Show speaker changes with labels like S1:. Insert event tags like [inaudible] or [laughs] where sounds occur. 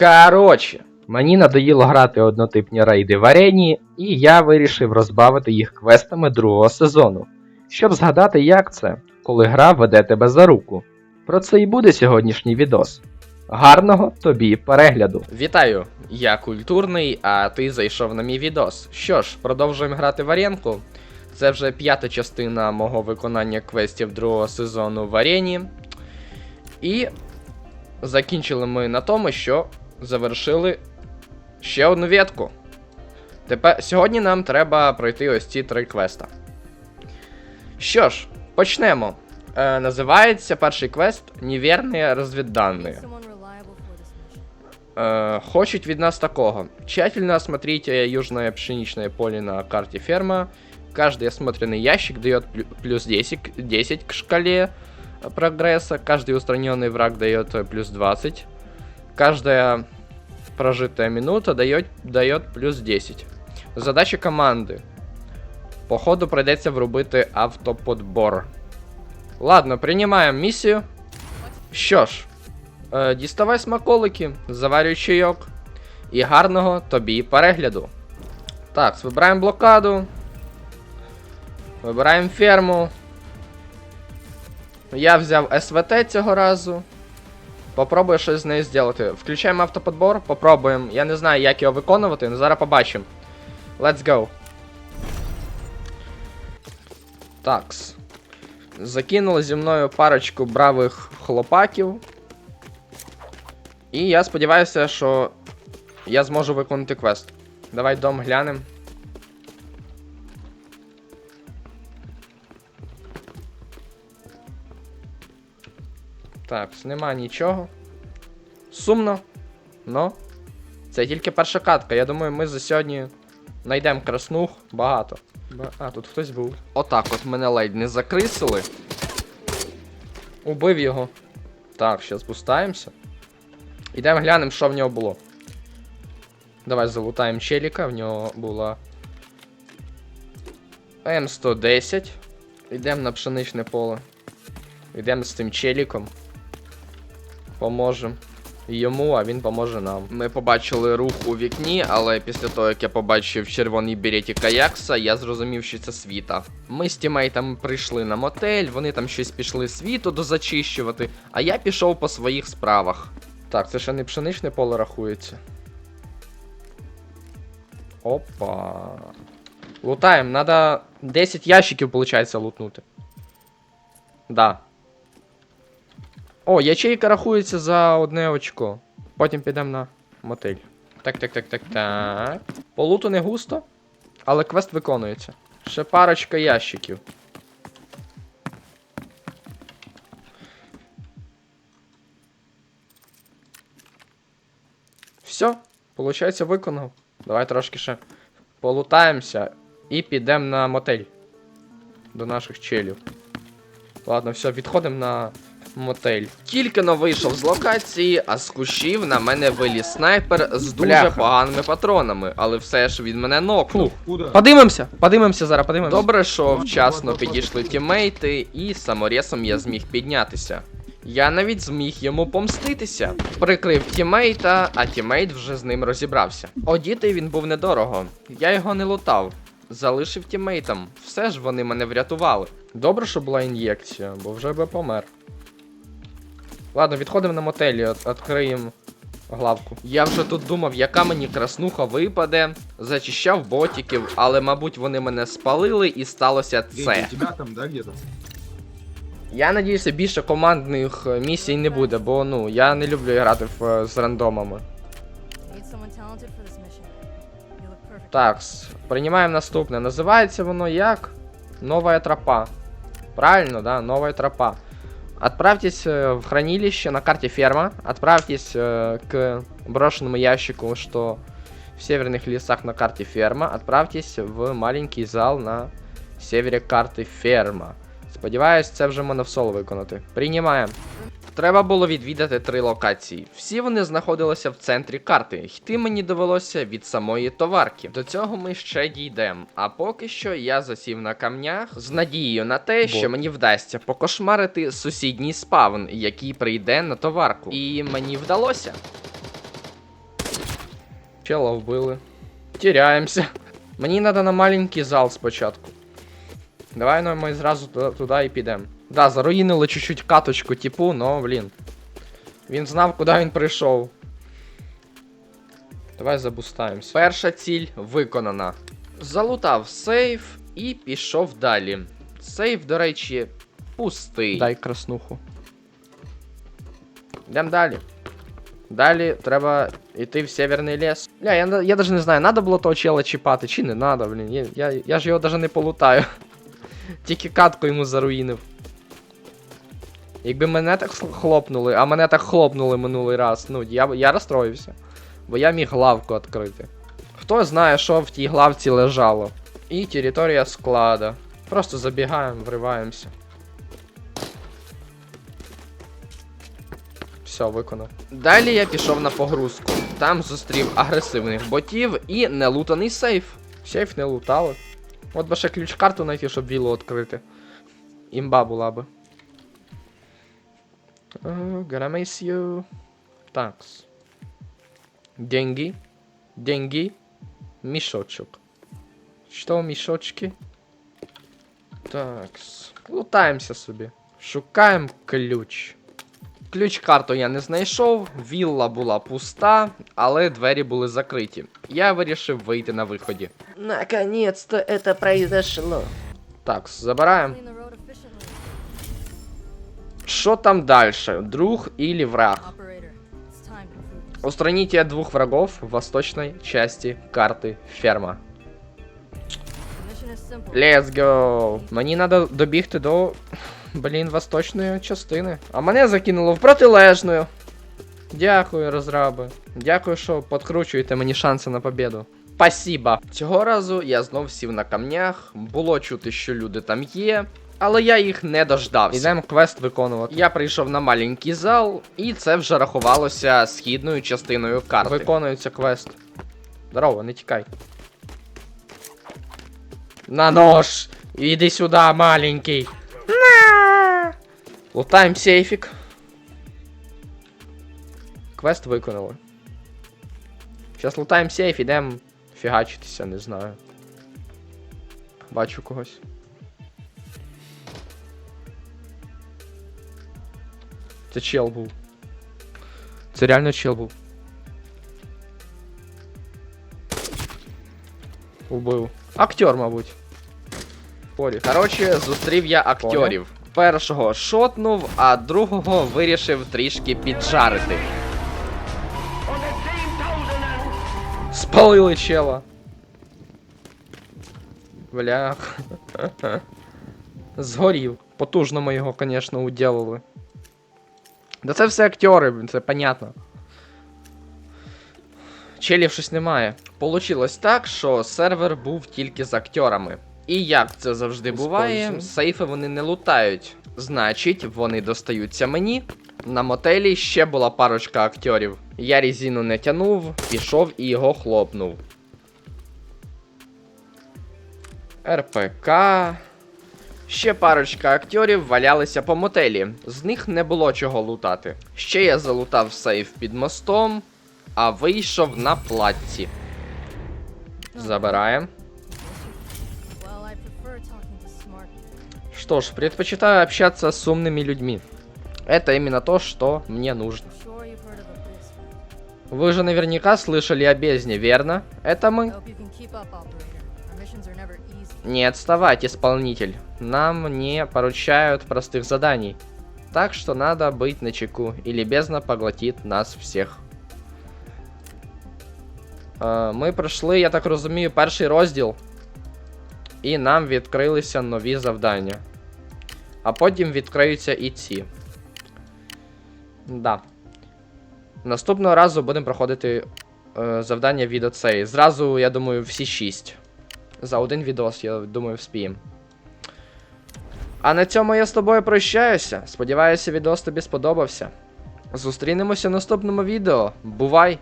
S1: Коротше, мені надоїло грати однотипні рейди в арені, і я вирішив розбавити їх квестами другого сезону, щоб згадати, як це, коли гра веде тебе за руку. Про це і буде сьогоднішній відос. Гарного тобі перегляду. Вітаю! Я культурний, а ти зайшов на мій відос. Що ж, продовжуємо грати в аренку. Це вже п'ята частина мого виконання квестів другого сезону в арені. І закінчили ми на тому, що завершили ще одну ветку. Тепер сьогодні нам треба пройти ось ці три квеста. Що ж, почнемо. Е, називається перший квест Неверні розвіддані.
S2: Someone reliable for this mission.
S1: Э, хочет від нас такого. Тщательно осмотрите южное пшеничное поле на карте ферма. Каждый осмотренный ящик дает плю- плюс 10, к- 10 к шкале э, прогресса. Каждый устраненный враг дает э, плюс 20. Каждая прожитая минута дает, дает плюс 10. Задача команди. Походу прийдеться врубити автоподбор. Ладно, приймаємо місію. Що ж, Е, діставай смаколики, заварюй чайок. І гарного тобі перегляду. Так, вибираємо блокаду. Вибираємо ферму. Я взяв СВТ цього разу. Попробую щось з нею зробити. Включаємо автоподбор, попробуємо. Я не знаю, як його виконувати, але зараз побачимо. Let's go. Такс. Закинули зі мною парочку бравих хлопаків. І я сподіваюся, що я зможу виконати квест. Давай дом глянем. Так, нема нічого. Сумно. Но. Це тільки перша катка. Я думаю, ми за сьогодні знайдемо краснух багато. Ба- А, тут хтось був. Отак от мене ледь не закрисили. Убив його. Так, зараз пустаємося. Ідемо глянемо, що в нього було. Давай залутаємо челіка, в нього була М110. Йдемо на пшеничне поле. Йдемо з тим челіком. Поможемо йому, а він поможе нам. Ми побачили рух у вікні, але після того, як я побачив червоний береті Каякса, я зрозумів, що це світа. Ми з тімейтами прийшли на мотель, вони там щось пішли світу дозачищувати, а я пішов по своїх справах. Так, це ще не пшеничне поле рахується. Опа. Лутаємо, надо 10 ящиків, виходить, лутнути. Да. О, ячейка рахується за одне очко. Потім підемо на мотель. Так, так, так, так, так. По луту не густо, але квест виконується. Ще парочка ящиків. Все, получається, виконав. Давай трошки ще полутаємося і підемо на мотель. До наших челів. Ладно, все, відходимо на мотель. Тільки но вийшов з локації, а з кущів на мене виліз снайпер з дуже
S3: Бляха.
S1: поганими патронами, але все ж він мене нокнув. Подивимося, подивимося зараз, подивимося. Добре, що вчасно підійшли тімейти, і саморесом я зміг піднятися. Я навіть зміг йому помститися. Прикрив тімейта, а тімейт вже з ним розібрався. Одітий він був недорого. Я його не лутав. Залишив тімейтам. Все ж вони мене врятували. Добре, що була ін'єкція, бо вже би помер. Ладно, відходимо на мотелі, от, відкриємо главку. Я вже тут думав, яка мені краснуха випаде, зачищав ботіків, але, мабуть, вони мене спалили і сталося це.
S3: у тебя там, да, где-то?
S1: Я надіюся, більше командних е, місій не буде, бо ну я не люблю грати в, е, з рандомами. Так, приймаємо наступне. Називається воно як? Новая тропа. Правильно, да? Новая тропа. Отправьтесь э, в хранилище на карте ферма. Отправьтесь э, к брошенному ящику, что в северных лесах на карте ферма. Отправьтесь в маленький зал на севері карти ферма. Сподіваюсь, це вже можна в соло виконати. Приймаємо. Треба було відвідати три локації. Всі вони знаходилися в центрі карти. Йти мені довелося від самої товарки. До цього ми ще дійдемо. А поки що я засів на камнях з надією на те, що мені вдасться покошмарити сусідній спавн, який прийде на товарку. І мені вдалося. Чела вбили. Теряємося. Мені треба на маленький зал спочатку. Давай ну, ми зразу туди і підемо. Да, заруїнили чуть-чуть каточку типу, но, блін. Він знав, куди він прийшов. Давай забустаємось. Перша ціль виконана. Залутав сейф і пішов далі. Сейф, до речі, пустий. Дай краснуху. Йдемо далі. Далі треба йти в северний ліс. Бля, я, я даже не знаю, надо було того чела чіпати, чи не надо, блін. Я, я, я ж його даже не полутаю. [laughs] Тільки катку йому заруїнив. Якби мене так хлопнули, а мене так хлопнули минулий раз, ну, я, я розстроївся. Бо я міг главку відкрити. Хто знає, що в тій главці лежало. І територія склада. Просто забігаємо, вриваємося. Все, виконав. Далі я пішов на погрузку. Там зустрів агресивних ботів і нелутаний сейф. Сейф не лутали. От би ще ключ-карту знайти, щоб віло відкрити. Імба була би. Uh, gonna miss you. Такс. Деньги. Деньги. Мішочок. Що в мішочки? Такс. Лутаємося собі. Шукаємо ключ. Ключ-карту я не знайшов, вілла була пуста, але двері були закриті. Я вирішив вийти на виході.
S3: Наконец-то это произошло.
S1: Так, забираємо. Що там далі? Друг или враг? Устраните двух врагов в восточной части карты ферма. Let's go! Мені треба добігти до. Блін, восточної частини. А мене закинуло в протилежну. Дякую, розраби. Дякую, що подкручуєте мені шанси на победу. Спасибо. Цього разу я знов сів на камнях. Було чути, що люди там є. Але я їх не дождався. Ідемо квест виконувати. Я прийшов на маленький зал, і це вже рахувалося східною частиною карти. Виконується квест. Здорово, не тікай. На нож! Иди сюда, маленький. На! Лутаем сейфик. Квест виконали. Сейчас лутаем сейф, ідем фігачитися, не знаю. Бачу когось. Це чел був. Це реально чел був. Убив. Актер, мабуть. Порі. Коротше, зустрів я акторів. Першого шотнув, а другого вирішив трішки піджарити. Спалили чела. Блях. [laughs] Згорів. Потужно ми його, звісно, уділили. Да це все актери, це понятно. Челів щось немає. Получилось так, що сервер був тільки з актерами. І як це завжди буває, сейфи вони не лутають. Значить, вони достаються мені. На мотелі ще була парочка актерів. Я різину не тянув, пішов і його хлопнув. РПК. Ще парочка актерів валялися по мотелі. З них не було чого лутати. Ще я залутав сейф під мостом, а вийшов на платці. Забираємо.
S2: Well, I prefer talking to smart people.
S1: Что ж, предпочитаю общаться с умными людьми. Это именно то, что мне нужно.
S2: I'm sure you've heard of Abyss.
S1: Вы же наверняка слышали о бездне, верно? Это
S2: I
S1: мы?
S2: hope you can keep up, operator. Our missions are never easy.
S1: Не отставать, исполнитель. Нам не поручают простых заданий. Так что надо быть начеку, или бездна поглотит нас всех. Ми пройшли, я так розумію, перший розділ. І нам відкрилися нові завдання. А потім відкриються і ці. Да. Наступного разу будемо проходити е, завдання від оцеї. Зразу, я думаю, всі 6. За один відос, я думаю, вспіємо. А на цьому я з тобою прощаюся. Сподіваюся, відос тобі сподобався. Зустрінемося в наступному відео. Бувай!